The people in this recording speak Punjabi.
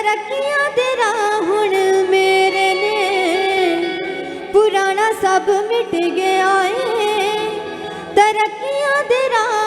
ਤਰੱਕੀਆਂ ਦੇ ਰਾਹ ਹੁਣ ਮੇਰੇ ਨੇ। ਪੁਰਾਣਾ ਸਭ ਮਿਟ ਗਿਆ ਏ। ਤਰੱਕੀਆਂ ਦੇ ਰਾਹ